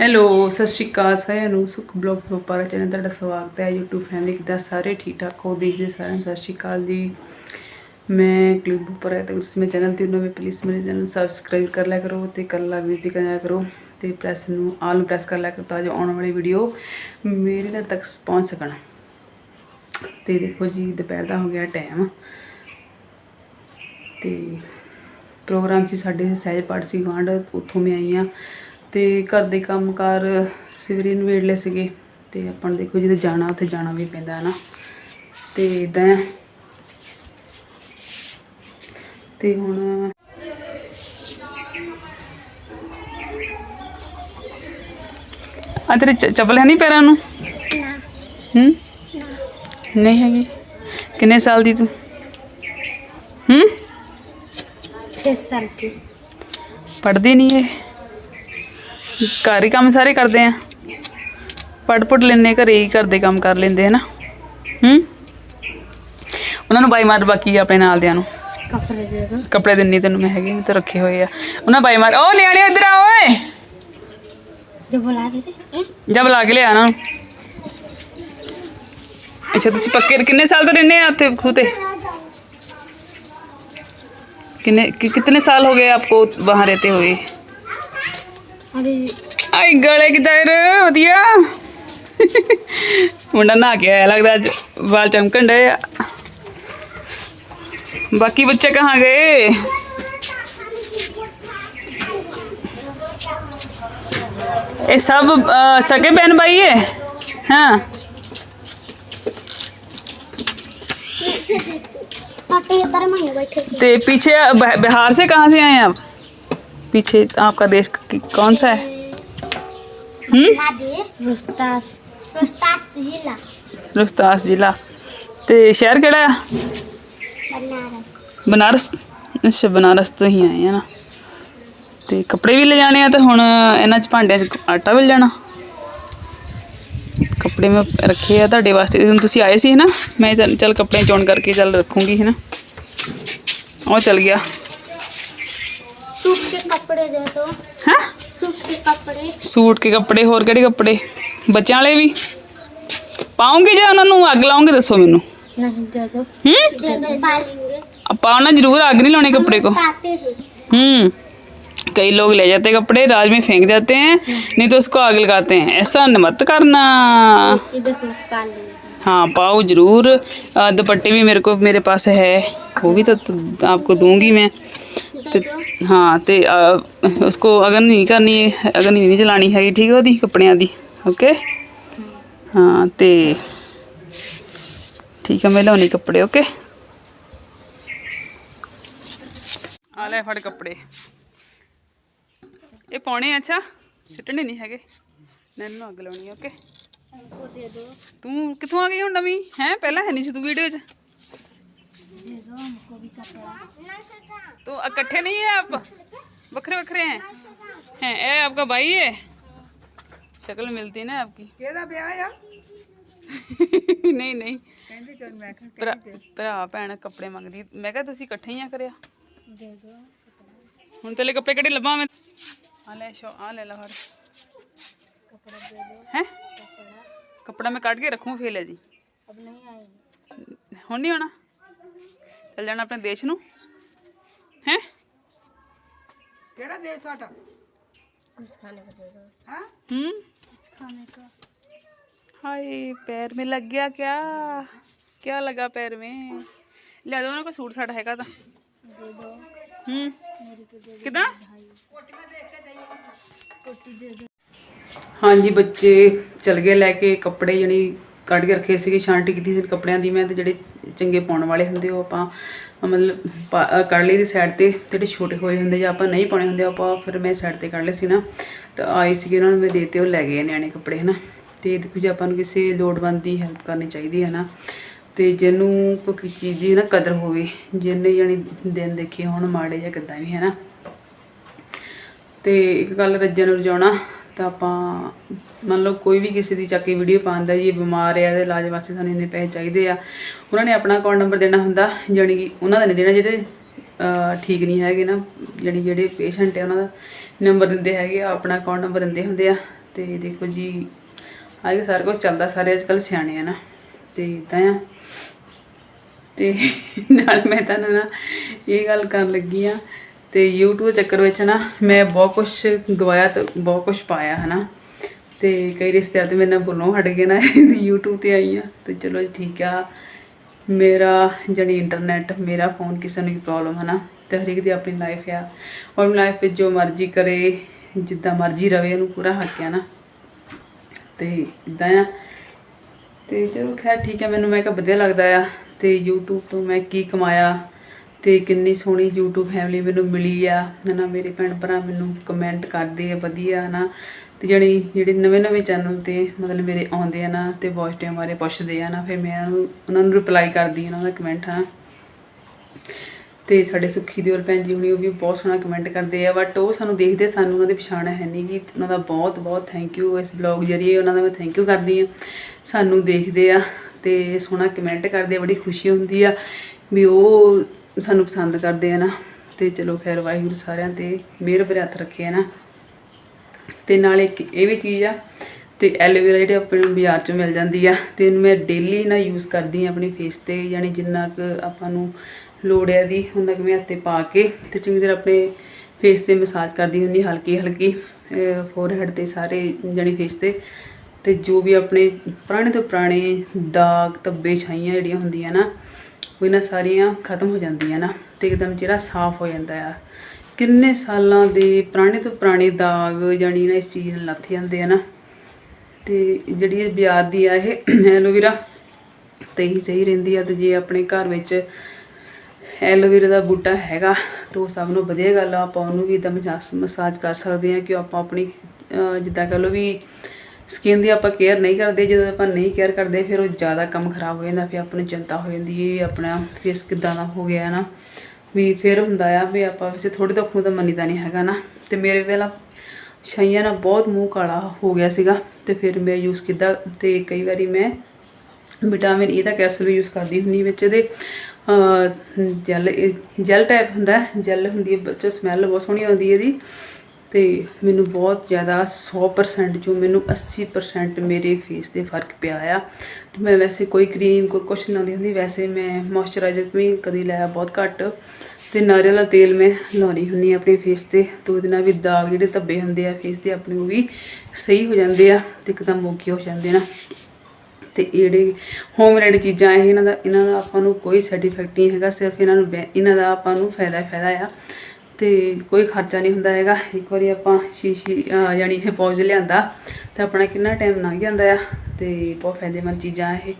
Hello, ਸਤਿ ਸ਼੍ਰੀ ਅਕਾਲ ਸਾਰਿਆਂ ਨੂੰ। ਸੁਖ ਬਲੌਗਸ ਵਪਾਰਾ ਚੈਨਲ ਤੁਹਾਡਾ ਸਵਾਗਤ ਹੈ। YouTube ਫੈਮਿਲੀ ਦਾ ਸਾਰੇ ਠੀਕ ਠਾਕ ਹੋ? ਦੇਖਦੇ ਸਾਰਿਆਂ ਨੂੰ ਸਤਿ ਸ਼੍ਰੀ ਅਕਾਲ ਜੀ। ਮੈਂ ਕਲਿੱਪ ਉੱਪਰ ਹੈ ਤੇ ਉਸ ਮੇਰੇ ਚੈਨਲ ਤੇ ਨਵੇਂ ਪਲੀਜ਼ ਮੇਰੇ ਚੈਨਲ ਸਬਸਕ੍ਰਾਈਬ ਕਰ ਲਿਆ ਕਰੋ ਤੇ ਕੱਲਾ ਵਿਜ਼ਿਟ ਕਰਿਆ ਕਰੋ ਤੇ ਪ੍ਰੈਸ ਨੂੰ ਆਲ ਨੂੰ ਪ੍ਰੈਸ ਕਰ ਲਿਆ ਕਰੋ ਤਾਂ ਜੋ ਆਉਣ ਵਾਲੀ ਵੀਡੀਓ ਮੇਰੇ ਤੱਕ ਤੱਕ ਪਹੁੰਚ ਸਕਣ। ਤੇ ਦੇਖੋ ਜੀ, ਦੁਪਹਿਰ ਦਾ ਹੋ ਗਿਆ ਟਾਈਮ ਤੇ ਪ੍ਰੋਗਰਾਮ 'ਚ ਸਾਡੇ ਸਹਿਜ ਪਾਠ ਸੀ ਗਾਂਡ ਉੱਥੋਂ ਮੈਂ ਆਈ ਆ ਤੇ ਘਰ ਦੇ ਕੰਮਕਾਰ ਸਵੇਰੇ ਨਵੇੜ ਲਏ ਸੀਗੇ ਤੇ ਆਪਾਂ ਨੂੰ ਦੇਖੋ ਜਿਹਦੇ ਜਾਣਾ ਉੱਥੇ ਜਾਣਾ ਵੀ ਪੈਂਦਾ ਹੈ ਨਾ। ਤੇ ਇਦਾਂ ਤੇ ਹੁਣ ਆ ਤੇਰੇ ਚੱਪਲ ਹੈ ਨਹੀਂ ਪੈਰਾਂ ਨੂੰ? ਹੂੰ? ਨਹੀਂ ਹੈਗੀ? ਕਿੰਨੇ ਸਾਲ ਦੀ ਤੂੰ? ਹੂੰ? 6 ਸਾਲ की ਪੜ੍ਹਦੀ ਨਹੀਂ ਇਹ? ਘਰ ਹੀ ਕੰਮ ਸਾਰੇ ਕਰਦੇ ਆ ਪੜ੍ਹ ਪੁੱਟ ਲੈਨੇ ਘਰੇ ਹੀ ਘਰ ਦੇ ਕੰਮ ਕਰ ਲੈਂਦੇ ਹੈ ਨਾ ਹੂੰ ਉਹਨਾਂ ਨੂੰ ਬਾਈ ਮਾਰ ਬਾਕੀ ਆਪਣੇ ਨਾਲ ਦਿਆਂ ਨੂੰ कपड़े दे दो ਕੱਪੜੇ ਦਿੰਨੀ ਤੈਨੂੰ ਮੈਂ ਹੈਗੇ ਤੇ ਰੱਖੇ ਹੋਏ ਆ ਉਹਨਾਂ ਬਾਈ ਮਾਰ ਉਹ ਨਿਆਣੇ ਇੱਧਰ ਆ ਓਏ जो बुला दे रहे ਜਾ ਬੁਲਾ ਕੇ ਲਿਆ ਨਾ ਅੱਛਾ ਤੁਸੀਂ ਪੱਕੇ ਕਿੰਨੇ ਸਾਲ ਤੋਂ ਰਹਿੰਦੇ ਆ ਉੱਥੇ ਖੂਹ ਤੇ कितने कि, कितने साल हो गए आपको वहाँ रहते हुए अरे आई गले ਕਿਦਾਂ ਰੇ ਵਧੀਆ ਮੁੰਡਾ ਨਾ ਕੇ ਆਇਆ ਲੱਗਦਾ ਅੱਜ ਵਾਲ ਚਮਕਣ ਡਏ बाकी बच्चे कहाँ गए? ये सब आ, सके बहन भाई है? हाँ। ते पीछे बिहार से कहाँ से आए आप? पीछे आपका देश की- कौन सा है हम्म रोहतास रोहतास जिला रोहतास जिला ਤੇ ਸ਼ਹਿਰ ਕਿਹੜਾ ਆ बनारस ਬਨਾਰਸ ਅੱਛਾ ਬਨਾਰਸ ਤੋਂ ਹੀ ਆਏ ਆ ਨਾ ਤੇ ਕੱਪੜੇ ਵੀ ਲੈ ਜਾਣੇ ਆ ਤੇ ਹੁਣ ਇਹਨਾਂ ਚ ਭਾਂਡਿਆਂ ਚ ਆਟਾ ਵੀ ਲੈ ਜਾਣਾ ਕੱਪੜੇ ਮੈਂ ਰੱਖੇ ਆ ਤੁਹਾਡੇ ਵਾਸਤੇ ਜਦੋਂ ਤੁਸੀਂ ਆਏ ਸੀ ਨਾ ਮੈਂ ਚੱਲ ਚੱਲ ਕੱਪੜੇ ਚੋਣ ਕਰਕੇ ਚੱਲ ਰੱਖੂੰਗੀ ਹੈ ਨਾ ਉਹ ਚੱਲ ਗਿਆ सूट के कपड़े दे दो ਹਾਂ सूट के कपड़े ਸੂਟ ਕੇ ਕੱਪੜੇ ਹੋਰ ਕਿਹੜੇ ਕੱਪੜੇ ਬੱਚਿਆਂ ਵਾਲੇ ਵੀ ਪਾਉਂਗੇ ਜਾਂ ਉਹਨਾਂ ਨੂੰ ਅੱਗ ਲਾਉਂਗੇ ਦੱਸੋ ਮੈਨੂੰ नहीं दे दो ਹੂੰ दे दो पालेंगे ਆਪਾਂ ਉਹਨਾਂ ਜ਼ਰੂਰ ਅੱਗ नहीं लाने कपड़े को पाते हैं हम्म कई लोग ले जाते हैं कपड़े राज में फेंक देते हैं नहीं तो उसको आग लगाते हैं ऐसा न- मत करना ये देखो पालेंगे हाँ पाओ जरूर अ, दुपट्टे भी मेरे को मेरे पास है वो भी तो, तो आपको दूंगी मैं दे दो हाँ तो अ, उसको अगन नहीं करनी अगन नहीं जलानी हैगी ठीक है ਉਹਦੀ ਕੱਪੜਿਆਂ ਦੀ ਓਕੇ ਹਾਂ ਤੇ ਠੀਕ ਹੈ ਮੈਂ ਲਾਉਣੀ ਕੱਪੜੇ ਓਕੇ ਆ ਲੈ ਫੜ ਕੱਪੜੇ ਇਹ ਪਾਉਣੇ ਆ, ਅੱਛਾ ਸਿੱਟਣੇ ਨਹੀਂ ਹੈਗੇ ਮੈਂ ਇਹਨੂੰ ਅੱਗ ਲਾਉਣੀ ਓਕੇ हमको दे दो ਤੂੰ ਕਿੱਥੋਂ ਆ ਗਈ ਹੁਣ ਨਵੀਂ ਹੈ ਪਹਿਲਾਂ ਹੈ ਨਹੀਂ ਸੀ ਤੂੰ ਵੀਡੀਓ 'ਚ तो इकट्ठे नहीं है आप बखरे बखरे हैं हैं ये आपका भाई है शक्ल मिलती है ना आपकी ਨਹੀਂ ਨਹੀਂ ਭਰਾ ਭਰਾ ਭੈਣ ਕੱਪੜੇ ਮੰਗਦੀ ਮੈਂ ਕਿਹਾ ਤੁਸੀਂ ਇਕੱਠੇ ਹੀ ਆ ਕਰਿਆ दे दो ਹੁਣ ਤੇਲੇ ਕੱਪੜੇ ਕਿਹੜੇ ਲੱਭਾਂ ਮੈਂ ਆ ਲੈ ਸ਼ੋ ਆ ਲੈ ਲਾ ਫੜ कपड़ा दे दो ਹੈ कपड़ा ਕੱਪੜਾ ਮੈਂ ਕੱਢ ਕੇ ਰੱਖੂ ਫੇਰ ਲੈ ਜੀ अब नहीं आएंगे ਹੁਣ ਨਹੀਂ ਆਉਣਾ ਚੱਲ ਜਾਣਾ ਆਪਣੇ ਦੇਸ਼ ਨੂੰ ਹੈ कुछ खाने को दे दो ਹੂੰ कुछ खाने का हाय पैर में लग गया क्या क्या लगा पैर में ले दो ना कोई सूट साट हैगा तो दे दो हम्म मेरे को दे कितना कोटी दे दो ਹਾਂਜੀ ਬੱਚੇ ਚਲ ਗਏ ਲੈ ਕੇ ਕੱਪੜੇ ਜਣੀ ਕੱਢ ਕੇ ਰੱਖੇ ਸੀਗੇ ਛਾਂਟੀ ਕੀਤੀ ਸੀ ਕੱਪੜਿਆਂ ਦੀ ਮੈਂ ਤੇ ਜਿਹੜੇ ਚੰਗੇ ਪਾਉਣ ਵਾਲੇ ਹੁੰਦੇ ਉਹ ਆਪਾਂ, ਮਤਲਬ ਪਾ- ਕੱਢ ਲਈ ਦੀ ਸਾਈਡ ਤੇ ਜਿਹੜੇ ਛੋਟੇ ਹੋਏ ਹੁੰਦੇ ਜਾਂ ਆਪਾਂ ਨਹੀਂ ਪਾਉਣੇ ਹੁੰਦੇ, ਆਪਾਂ ਫਿਰ ਮੈਂ ਸਾਈਡ ਤੇ ਕੱਢ ਲਏ ਸੀ ਨਾ, ਤਾਂ ਆਏ ਸੀਗੇ ਉਹਨਾਂ ਨੂੰ ਮੈਂ ਦੇਤੇ, ਉਹ ਲੈ ਗਏ ਨਿਆਣੇ ਕੱਪੜੇ, ਹਨਾ। ਤੇ ਦੇਖੋ ਜੇ, ਆਪਾਂ ਨੂੰ ਕਿਸੇ ਲੋੜਵੰਦ ਦੀ ਹੈਲਪ ਕਰਨੀ ਚਾਹੀਦੀ ਹੈ ਨਾ। ਤੇ ਜਿਹਨੂੰ ਕੋਈ ਚੀਜ਼ ਦੀ ਨਾ ਕਦਰ ਹੋਵੇ, ਜਿਹਨੇ ਜਾਣੀ ਦਿਨ ਦੇਖੇ ਹੁਣ, ਮਾੜੇ ਜਾਂ ਕਿੱਦਾਂ ਵੀ ਹੈ ਨਾ ਤੇ ਇੱਕ ਗੱਲ ਰੱਜਣ ਨੂੰ ਰਜਾਉਣਾ ਤਾਂ ਆਪਾਂ ਮੰਨ ਲਓ ਕੋਈ ਵੀ ਕਿਸੇ ਦੀ ਚੱਕ ਕੇ ਵੀਡੀਓ ਪਾਉਂਦਾ ਜੀ, ਇਹ ਬਿਮਾਰ ਆ, ਇਹਦੇ ਇਲਾਜ ਵਾਸਤੇ ਸਾਨੂੰ ਇੰਨੇ ਪੈਸੇ ਚਾਹੀਦੇ ਆ। ਉਹਨਾਂ ਨੇ ਆਪਣਾ ਅਕਾਊਂਟ ਨੰਬਰ ਦੇਣਾ ਹੁੰਦਾ, ਜਾਣੀ ਕਿ ਉਹਨਾਂ ਦਾ ਨਹੀਂ ਦੇਣਾ, ਜਿਹੜੇ ਠੀਕ ਨਹੀਂ ਹੈਗੇ ਨਾ, ਜਾਣੀ ਜਿਹੜੇ ਪੇਸ਼ੈਂਟ ਆ ਉਹਨਾਂ ਦਾ ਨੰਬਰ ਦਿੰਦੇ ਹੈਗੇ ਆ, ਆਪਣਾ ਅਕਾਊਂਟ ਨੰਬਰ ਦਿੰਦੇ ਹੁੰਦੇ ਆ। ਤੇ ਦੇਖੋ ਜੀ ਅੱਜ ਸਾਰਾ ਕੁਝ ਚੱਲਦਾ, ਸਾਰੇ ਅੱਜ ਕੱਲ ਸਿਆਣੇ ਆ ਨਾ। ਤੇ ਇਦਾਂ ਆ। ਤੇ ਨਾਲ ਮੈਂ ਤੁਹਾਨੂੰ ਨਾ ਇਹ ਗੱਲ ਕਰਨ ਲੱਗੀ ਆ ਤੇ YouTube ਚੱਕਰ ਵਿੱਚ ਨਾ ਮੈਂ ਬਹੁਤ ਕੁਝ ਗਵਾਇਆ ਤੇ ਬਹੁਤ ਕੁਝ ਪਾਇਆ, ਹਨਾ? ਤੇ ਕਈ ਰਿਸ਼ਤੇਦਾਰ ਤੇ ਮੇਰੇ ਨਾਲ ਬੋਲੋਂ ਹਟ ਗਏ ਨਾ, YouTube ਤੇ ਆਈ ਆ ਤੇ ਚਲੋ ਜੀ ਠੀਕ ਆ। ਮੇਰਾ ਜਣੀ ਇੰਟਰਨੈਟ ਮੇਰਾ ਫੋਨ ਕਿਸੇ ਨੂੰ ਵੀ ਪ੍ਰੋਬਲਮ ਹੈ ਨਾ ਤੇ ਹਰੇਕ ਦੀ ਆਪਣੀ ਲਾਈਫ ਆ। ਔਰ ਲਾਈਫ ਵਿੱਚ ਜੋ ਮਰਜ਼ੀ ਕਰੇ, ਜਿੱਦਾਂ ਮਰਜ਼ੀ ਰਵੇ, ਉਹਨੂੰ ਪੂਰਾ ਹੱਕ ਆ ਨਾ ਤੇ ਇਦਾਂ ਆ। ਤੇ ਚਲੋ ਖੈਰ ਠੀਕ ਆ, ਮੈਨੂੰ ਮੈਂ ਕਿਹਾ ਵਧੀਆ ਲੱਗਦਾ ਆ। ਤੇ YouTube ਤੋਂ ਮੈਂ ਕੀ ਕਮਾਇਆ? ਤੇ ਕਿੰਨੀ ਸੋਹਣੀ YouTube ਫੈਮਿਲੀ ਮੈਨੂੰ ਮਿਲੀ ਆ, ਹਨਾ, ਮੇਰੇ ਭੈਣ ਭਰਾ ਮੈਨੂੰ ਕਮੈਂਟ ਕਰਦੇ ਆ, ਵਧੀਆ, ਹਨਾ, ਤੇ ਜਿਹੜੀ ਜਿਹੜੇ ਨਵੇਂ ਨਵੇਂ ਚੈਨਲ ਤੇ ਮਤਲਬ ਮੇਰੇ ਆਉਂਦੇ ਆ ਨਾ, ਤੇ ਵਾਚ ਟਾਈਮ ਬਾਰੇ ਪੁੱਛਦੇ ਆ ਨਾ, ਫਿਰ ਮੈਂ ਉਹਨਾਂ ਨੂੰ ਰਿਪਲਾਈ ਕਰਦੀ ਆ ਉਹਨਾਂ ਦਾ ਕਮੈਂਟ ਹਾਂ ਤੇ ਸਾਡੇ ਸੁੱਖੀ ਔਰ ਭੈਣ ਜੀ ਹੁਣੀ ਉਹ ਵੀ ਬਹੁਤ ਸੋਹਣਾ ਕਮੈਂਟ ਕਰਦੇ ਆ ਬਟ ਉਹ ਸਾਨੂੰ ਦੇਖਦੇ ਸਾਨੂੰ ਉਹਨਾਂ ਦੀ ਪਛਾਣ ਹੈ ਨਹੀਂ ਗੀ, ਉਹਨਾਂ ਦਾ ਬਹੁਤ ਬਹੁਤ ਥੈਂਕ ਯੂ ਇਸ ਬਲੌਗ ਜਰੀਏ ਉਹਨਾਂ ਦਾ ਮੈਂ ਥੈਂਕ ਯੂ ਕਰਦੀ ਆ। ਸਾਨੂੰ ਦੇਖਦੇ ਆ ਤੇ ਸੋਹਣਾ ਕਮੈਂਟ ਕਰਦੇ ਆ, ਬੜੀ ਖੁਸ਼ੀ ਹੁੰਦੀ ਆ ਵੀ ਉਹ ਸਾਨੂੰ ਪਸੰਦ ਕਰਦੇ ਆ ਨਾ, ਤੇ ਚਲੋ ਖੈਰ ਵਾਹਿਗੁਰੂ ਸਾਰਿਆਂ ਤੇ ਮਿਹਰ ਭਰੇ ਹੱਥ ਰੱਖੇ ਆ ਨਾ। ਤੇ ਨਾਲ ਇੱਕ ਇਹ ਵੀ ਚੀਜ਼ ਆ, ਤੇ ਐਲੋਵੇਰਾ ਜਿਹੜੇ ਆਪਣੇ ਨੂੰ ਬਾਜ਼ਾਰ ਚੋਂ ਮਿਲ ਜਾਂਦੀ ਆ, ਤੇ ਇਹਨੂੰ ਮੈਂ ਡੇਲੀ ਨਾ ਯੂਜ਼ ਕਰਦੀ ਆ ਆਪਣੇ ਫੇਸ ਤੇ, ਯਾਨੀ ਜਿੰਨਾ ਕੁ ਆਪਾਂ ਨੂੰ ਲੋੜ ਹੈ ਦੀ ਉਹਨਾਂ ਕੁ ਮੈਂ ਹੱਥੇ ਪਾ ਕੇ, ਤੇ ਚੰਗੀ ਤਰ੍ਹਾਂ ਆਪਣੇ ਫੇਸ ਤੇ ਮਸਾਜ ਕਰਦੀ ਹੁੰਦੀ ਹਲਕੀ ਹਲਕੀ ਫੋਰਹੈਡ ਤੇ ਸਾਰੇ ਜਾਨੀ ਫੇਸ ਤੇ। ਤੇ ਜੋ ਵੀ ਆਪਣੇ ਪੁਰਾਣੇ ਤੋਂ ਪੁਰਾਣੇ ਦਾਗ, ਧੱਬੇ, ਛਾਈਆਂ ਜਿਹੜੀਆਂ ਹੁੰਦੀਆਂ ਨਾ ਉਹ ਇਹਨਾਂ ਸਾਰੀਆਂ ਖਤਮ ਹੋ ਜਾਂਦੀਆਂ ਨਾ ਤੇ ਇੱਕਦਮ ਚਿਹਰਾ ਸਾਫ਼ ਹੋ ਜਾਂਦਾ ਆ। ਕਿੰਨੇ ਸਾਲਾਂ ਦੇ ਪੁਰਾਣੇ ਤੋਂ ਪੁਰਾਣੇ ਦਾਗ ਜਾਨੀ ਨਾ ਇਸ ਚੀਜ਼ ਨਾਲ ਲੱਥ ਜਾਂਦੇ ਆ ਨਾ। ਤੇ ਜਿਹੜੀ ਇਹ ਬਾਜ਼ਾਰ ਦੀ ਆ ਇਹ, ਐਲੋਵੇਰਾ ਤੇ ਹੀ ਸਹੀ ਰਹਿੰਦੀ ਆ ਤੇ ਜੇ ਆਪਣੇ ਘਰ ਵਿੱਚ ਐਲੋਵੇਰਾ ਦਾ ਬੂਟਾ ਹੈਗਾ ਤਾਂ ਉਹ ਸਭ ਨੂੰ ਵਧੀਆ ਗੱਲ ਆ, ਆਪਾਂ ਉਹਨੂੰ ਵੀ ਇਦਾਂ ਮਸਾਜ ਕਰ ਸਕਦੇ ਆ ਕਿ ਆਪਾਂ ਆਪਣੀ ਜਿੱਦਾਂ ਕਹ ਲਓ ਵੀ ਸਕਿਨ ਦੀ ਆਪਾਂ ਕੇਅਰ ਨਹੀਂ ਕਰਦੇ, ਜਦੋਂ ਆਪਾਂ ਨਹੀਂ ਕੇਅਰ ਕਰਦੇ, ਫਿਰ ਉਹ ਜ਼ਿਆਦਾ ਕੰਮ ਖਰਾਬ ਹੋ ਜਾਂਦਾ, ਫਿਰ ਆਪਾਂ ਨੂੰ ਚਿੰਤਾ ਹੋ ਜਾਂਦੀ ਹੈ, ਆਪਣਾ ਫੇਸ ਕਿਦਾਂ ਦਾ ਹੋ ਗਿਆ ਨਾ। ਵੀ ਫਿਰ ਹੁੰਦਾ ਆ ਵੀ ਆਪਾਂ ਵੈਸੇ ਥੋੜੀ ਦੁੱਖ ਨੂੰ ਤਾਂ ਮੰਨੀਦਾ ਨਹੀਂ ਹੈਗਾ ਨਾ। ਤੇ ਮੇਰੇ ਵੇਲਾ ਛਾਈਆਂ ਨਾਲ ਬਹੁਤ ਮੂੰਹ ਕਾਲਾ ਹੋ ਗਿਆ ਸੀਗਾ, ਤੇ ਫਿਰ ਮੈਂ ਯੂਜ਼ ਕੀਤਾ ਤੇ ਕਈ ਵਾਰੀ ਮੈਂ ਵਿਟਾਮਿਨ ਈ e ਦਾ ਕੈਪਸੂਲ ਯੂਜ਼ ਕਰਦੀ ਹੁੰਦੀ ਵਿੱਚ ਇਹਦੇ ਜੈਲ ਜੈਲ ਟਾਈਪ ਹੁੰਦਾ ਜੈਲ ਹੁੰਦੀ ਹੈ, ਬੱਚਾ ਸਮੈਲ ਬਹੁਤ ਸੋਹਣੀ ਆਉਂਦੀ ਹੈ ਇਹਦੀ। ਤੇ ਮੈਨੂੰ ਬਹੁਤ ਜ਼ਿਆਦਾ 100% ਜੋ ਮੈਨੂੰ 80% ਮੇਰੇ ਫੇਸ ਤੇ ਫ਼ਰਕ ਪਿਆ ਆ। ਤੇ ਮੈਂ ਵੈਸੇ ਕੋਈ ਕਰੀਮ ਕੋਈ ਕੁਛ ਲਾਉਂਦੀ ਹੁੰਦੀ, ਵੈਸੇ ਮੈਂ ਮੋਇਸਚਰਾਈਜ਼ਰ ਵੀ ਕਦੀ ਲਾਇਆ ਬਹੁਤ ਘੱਟ। ਤੇ ਨਾਰੀਅਲ ਦਾ ਤੇਲ ਮੈਂ ਲਾਉਣੀ ਹੁੰਨੀ ਆ ਆਪਣੇ ਫੇਸ ਤੇ ਤੇ ਉਹਦੇ ਨਾਲ ਵੀ ਦਾਗ ਜਿਹੜੇ ਧੱਬੇ ਹੁੰਦੇ ਆ ਫੇਸ ਤੇ ਆਪਣੇ ਉਹ ਵੀ ਸਹੀ ਹੋ ਜਾਂਦੇ ਆ ਤੇ ਇੱਕਦਮ ਮੋਕੇ ਹੋ ਜਾਂਦੇ ਨਾ। ਤੇ ਜਿਹੜੇ ਹੋਮ ਚੀਜ਼ਾਂ ਇਹ ਇਹਨਾਂ ਦਾ ਇਹਨਾਂ ਦਾ ਆਪਾਂ ਨੂੰ ਕੋਈ ਸਾਈਡ ਇਫੈਕਟ ਨਹੀਂ ਹੈਗਾ, ਸਿਰਫ ਇਹਨਾਂ ਨੂੰ ਬੈ- ਇਹਨਾਂ ਦਾ ਆਪਾਂ ਨੂੰ ਫਾਇਦਾ ਫਾਇਦਾ ਆ। ਤੇ ਕੋਈ ਖਰਚਾ ਨਹੀਂ ਹੁੰਦਾ ਹੈਗਾ। ਇੱਕ ਵਾਰੀ ਆਪਾਂ ਸ਼ੀਸ਼ੀ, ਅਹ ਯਾਨੀ ਇਹ ਪੌਜ ਲਿਆਂਦਾ ਤੇ ਆਪਣਾ ਕਿੰਨਾ ਟਾਈਮ ਲੰਘ ਜਾਂਦਾ ਆ ਤੇ ਬਹੁਤ ਫਾਇਦੇਮੰਦ ਚੀਜ਼ਾਂ ਇਹ।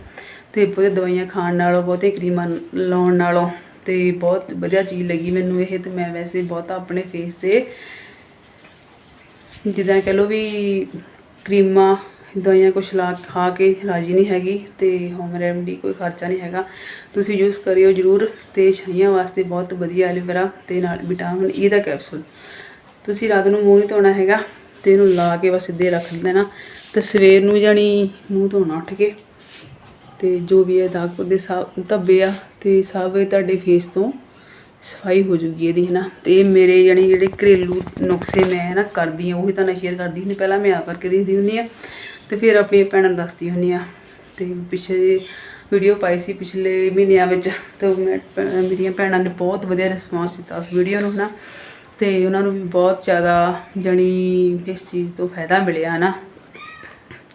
ਤੇ ਬਹੁਤੇ ਦਵਾਈਆਂ ਖਾਣ ਨਾਲੋਂ, ਬਹੁਤੇ ਕਰੀਮਾਂ ਲਾਉਣ ਨਾਲੋਂ ਤੇ ਬਹੁਤ ਵਧੀਆ ਚੀਜ਼ ਲੱਗੀ ਮੈਨੂੰ ਇਹ ਤੇ ਮੈਂ ਵੈਸੇ ਬਹੁਤ ਆਪਣੇ ਫੇਸ ਤੇ ਜਿੱਦਾਂ ਕਹ ਲਓ ਵੀ ਕਰੀਮਾਂ ਦਵਾਈਆਂ ਕੁਛ ਲਾ ਖਾ ਕੇ ਰਾਜੀ ਨਹੀਂ ਹੈਗੀ ਤੇ ਹੋਮ ਰੈਮਡੀ ਕੋਈ ਖਰਚਾ ਨਹੀਂ ਹੈਗਾ। ਤੁਸੀਂ ਯੂਜ਼ ਕਰਿਓ ਜਰੂਰ ਤੇ ਛਾਈਆਂ ਵਾਸਤੇ ਬਹੁਤ ਵਧੀਆ ਐਲੋਵੇਰਾ ਤੇ ਨਾਲ ਵਿਟਾਮਿਨ ਈ e ਦਾ ਕੈਪਸੂਲ ਤੁਸੀਂ ਰਾਤ ਨੂੰ ਮੂੰਹ ਨਹੀਂ ਧੋਣਾ ਹੈਗਾ ਤੇ ਇਹਨੂੰ ਲਾ ਕੇ ਬਸ ਸਿੱਧੇ ਰੱਖ ਦੇਣਾ ਤੇ ਸਵੇਰ ਨੂੰ ਜਾਣੀ ਮੂੰਹ ਧੋਣਾ ਉੱਠ ਕੇ। ਤੇ ਜੋ ਵੀ ਇਹ ਦਾਗ ਦੇ ਸਭ ਧੱਬੇ ਆ ਤੇ ਸਭ ਇਹ ਤੁਹਾਡੇ ਫੇਸ ਤੋਂ ਸਫ਼ਾਈ ਹੋ ਜੂਗੀ ਇਹਦੀ, ਹਨਾ। ਤੇ ਇਹ ਮੇਰੇ ਜਾਨੀ ਜਿਹੜੇ ਘਰੇਲੂ ਨੁਕਸੇ ਮੈਂ ਨਾ ਕਰਦੀ ਆ ਉਹੀ ਤਾਂ ਸ਼ੇਅਰ ਕਰਦੀ ਹੁੰਦੀ ਪਹਿਲਾਂ ਮੈਂ ਆ ਕਰਕੇ ਦੇਖਦੀ ਹੁੰਦੀ ਆ ਤੇ ਫਿਰ ਆਪਣੀ ਭੈਣਾਂ ਨੂੰ ਦੱਸਦੀ ਹੁੰਦੀ ਆ ਤੇ ਪਿੱਛੇ ਵੀਡੀਓ ਪਾਈ ਸੀ ਪਿਛਲੇ ਮਹੀਨਿਆਂ ਵਿੱਚ ਤੇ ਮੈਂ ਮੇਰੀਆਂ ਭੈਣਾਂ ਨੇ ਬਹੁਤ ਵਧੀਆ ਰਿਸਪੌਂਸ ਦਿੱਤਾ ਉਸ ਵੀਡੀਓ ਨੂੰ ਹਨਾ। ਤੇ ਉਹਨਾਂ ਨੂੰ ਵੀ ਬਹੁਤ ਜ਼ਿਆਦਾ ਜਾਨੀ ਇਸ ਚੀਜ਼ ਤੋਂ ਫਾਇਦਾ ਮਿਲਿਆ ਹਨਾ।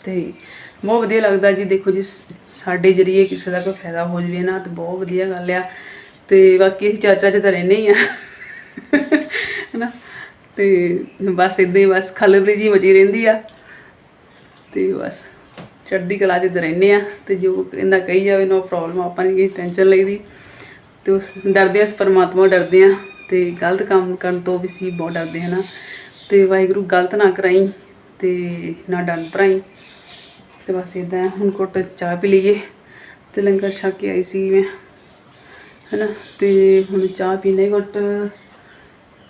ਤੇ ਬਹੁਤ ਵਧੀਆ ਲੱਗਦਾ ਜੀ, ਦੇਖੋ ਜੀ ਸਾਡੇ ਜਰੀਏ ਕਿਸੇ ਦਾ ਕੋਈ ਫਾਇਦਾ ਹੋ ਜਵੇ ਨਾ, ਤੇ ਬਹੁਤ ਵਧੀਆ ਗੱਲ ਆ। ਤੇ ਬਾਕੀ ਅਸੀਂ ਚਾਚਾ ਚ ਤਾਂ ਰਹਿੰਦੇ ਹੀ ਆ। ਹਨਾ। ਤੇ ਬਸ ਇਦਾਂ ਹੀ ਬਸ, ਖਲਬਲੀ ਜੀ ਮਚੀ ਰਹਿੰਦੀ ਆ। ਤੇ ਬਸ। ਚੜ੍ਹਦੀ ਕਲਾ ਚ ਤਾਂ ਰਹਿੰਦੇ ਆ ਤੇ ਜੋ ਇਹਦਾ ਕਹੀ ਜਾਵੇ ਨੋ ਪ੍ਰੋਬਲਮ ਆਪਾਂ ਨਹੀਂ ਕਿਸੇ ਟੈਨਸ਼ਨ ਲਈਦੀ। ਤੇ ਉਸ ਡਰਦੇ ਆ ਉਸ ਪਰਮਾਤਮਾ ਡਰਦੇ ਆ ਤੇ ਗਲਤ ਕੰਮ ਕਰਨ ਤੋਂ ਵੀ ਸੀ ਬਹੁਤ ਡਰਦੇ ਆ ਨਾ। ਤੇ ਵਾਹਿਗੁਰੂ ਗਲਤ ਨਾ ਕਰਾਈ ਤੇ ਨਾ ਡੰਨ ਭਰਾਈ। ਤੇ ਬਸ ਇਦਾਂ ਹੁਣ ਘੁੱਟ ਚਾਹ ਪੀ ਲਈਏ ਤੇ ਲੰਗਰ ਛਕ ਕੇ ਆਈ ਸੀ ਮੈਂ, ਹਨਾ। ਤੇ ਹੁਣ ਚਾਹ ਪੀਨੇ ਘੁੱਟ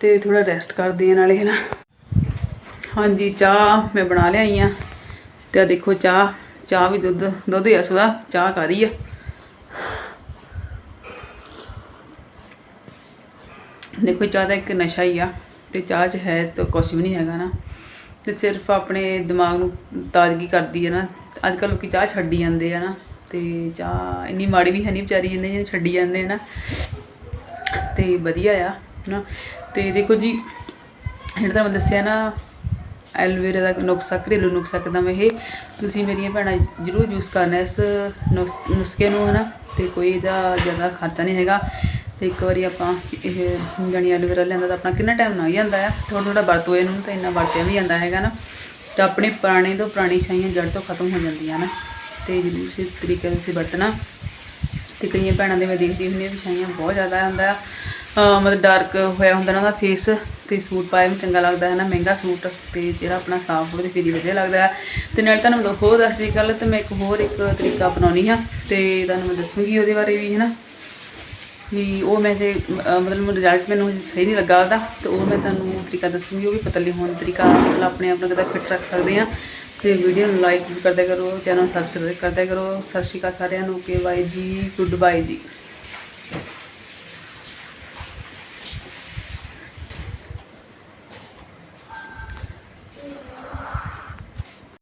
ਤੇ ਥੋੜਾ ਰੈਸਟ ਕਰਦੇ ਆ ਨਾਲੇ ਹਨਾ ਹਾਂਜੀ, ਚਾਹ ਮੈਂ ਬਣਾ ਲਿਆਈ ਆ। ਤੇ ਆ ਦੇਖੋ ਚਾਹ ਚਾਹ ਵੀ ਦੁੱਧ ਦੁੱਧ ਹੀ ਅਸਦਾ ਚਾਹ ਕਾਦੀ ਆ। ਦੇਖੋ ਚਾਹ ਦਾ ਇੱਕ ਨਸ਼ਾ ਹੀ ਆ, ਤੇ ਚਾਹ 'ਚ ਹੈ ਤਾਂ ਕੁਝ ਵੀ ਨਹੀਂ ਹੈਗਾ ਨਾ। ਤੇ ਸਿਰਫ ਆਪਣੇ ਦਿਮਾਗ ਨੂੰ ਤਾਜ਼ਗੀ ਕਰਦੀ ਹੈ ਨਾ। ਅੱਜ ਕੱਲ੍ਹ ਲੋਕੀ ਚਾਹ ਛੱਡੀ ਜਾਂਦੇ ਆ ਨਾ, ਤੇ ਚਾਹ ਇੰਨੀ ਮਾੜੀ ਵੀ ਹੈ ਨਹੀਂ ਵਿਚਾਰੀ ਜਾਂਦੇ ਜਿਹਨੇ ਛੱਡੀ ਜਾਂਦੇ ਆ ਨਾ। ਤੇ ਵਧੀਆ ਆ ਨਾ ਤੇ ਦੇਖੋ ਜੀ, ਜਿਹੜਾ ਤੁਹਾਨੂੰ ਦੱਸਿਆ ਨਾ ਐਲੋਵੇਰਾ ਦਾ ਨੁਸਖਾ, ਘਰੇਲੂ ਨੁਸਖਾ ਕਦਮ ਇਹ। ਤੁਸੀਂ ਮੇਰੀਆਂ ਭੈਣਾਂ ਜਰੂਰ ਯੂਜ਼ ਕਰਨਾ ਇਸ ਨੁਕਸ- ਨੁਸਖੇ ਨੂੰ, ਹਨਾ? ਤੇ ਕੋਈ ਇਹਦਾ ਜ਼ਿਆਦਾ ਖਰਚਾ ਨਹੀਂ ਹੈਗਾ। ਤੇ ਇੱਕ ਵਾਰੀ ਆਪਾਂ ਇਹ ਜਾਨੀ ਐਲੋਵੇਰਾ ਲਿਆਂਦਾ ਤਾਂ ਆਪਣਾ ਕਿੰਨਾ ਟਾਈਮ ਲੰਘ ਜਾਂਦਾ ਆ? ਥੋੜਾ ਥੋੜਾ ਵਰਤੋ ਇਹਨੂੰ ਤਾਂ ਇੰਨਾ ਵਰਤਿਆ ਵੀ ਜਾਂਦਾ ਹੈਗਾ ਨਾ। ਤਾਂ ਆਪਣੇ ਪੁਰਾਣੇ ਤੋਂ ਪੁਰਾਣੀ ਛਾਈਆਂ ਜੜ ਤੋਂ ਖਤਮ ਹੋ ਜਾਂਦੀਆਂ ਨਾ। ਤੇ ਜਦੋਂ ਇਸੇ ਤਰੀਕੇ ਨਾਲ ਤੁਸੀਂ ਵਰਤਣਾ। ਤੇ ਕਈਆਂ ਭੈਣਾਂ ਦੇ ਮੈਂ ਦੇਖਦੀ ਹੁੰਦੀ ਹਾਂ ਵੀ ਛਾਈਆਂ ਬਹੁਤ ਜ਼ਿਆਦਾ ਹੁੰਦਾ ਆ। ਮਤਲਬ ਡਾਰਕ ਹੋਇਆ ਹੁੰਦਾ ਨਾ ਉਹਦਾ ਫੇਸ ਤੇ ਸੂਟ ਪਾਇਆ ਵੀ ਚੰਗਾ ਲੱਗਦਾ ਹੈ ਨਾ, ਮਹਿੰਗਾ ਸੂਟ ਤੇ ਜਿਹੜਾ ਆਪਣਾ ਸਾਫ਼ ਹੋਵੇ ਤੇ ਫਿਰ ਹੀ ਵਧੀਆ ਲੱਗਦਾ ਹੈ। ਤੇ ਨਾਲ ਤੁਹਾਨੂੰ ਮੈਂ ਹੋਰ ਦੱਸਦੀ ਗੱਲ, ਤੇ ਮੈਂ ਇੱਕ ਹੋਰ ਇੱਕ ਤਰੀਕਾ ਅਪਣਾਉਣੀ ਆ ਤੇ ਤੁਹਾਨੂੰ ਮੈਂ ਦੱਸੂਗੀ ਉਹਦੇ ਬਾਰੇ ਵੀ ਹੈ ਨਾ ਵੀ ਉਹ ਮੈਂ ਜੇ ਮਤਲਬ ਰਿਜ਼ਲਟ ਮੈਨੂੰ ਸਹੀ ਨਹੀਂ ਲੱਗਾ ਉਹਦਾ, ਤੇ ਉਹ ਮੈਂ ਤੁਹਾਨੂੰ ਤਰੀਕਾ ਦੱਸੂਗੀ, ਉਹ ਵੀ ਪਤਲੀ ਹੋਣ ਦਾ ਤਰੀਕਾ, ਮਤਲਬ ਆਪਣੇ ਆਪ ਨੂੰ ਕਿੱਦਾਂ ਫਿੱਟ ਰੱਖ ਸਕਦੇ ਆ ਤੇ ਵੀਡੀਓ ਨੂੰ ਲਾਈਕ ਵੀ ਕਰਦਿਆ ਕਰੋ ਚੈਨਲ ਸਬਸਕ੍ਰਾਈਬ ਕਰਦਿਆ ਕਰੋ। ਸਤਿ ਸ਼੍ਰੀ ਅਕਾਲ ਸਾਰਿਆਂ ਨੂੰ ਕੇ ਬਾਈ ਜੀ ਗੁੱਡ ਬਾਈ ਜੀ।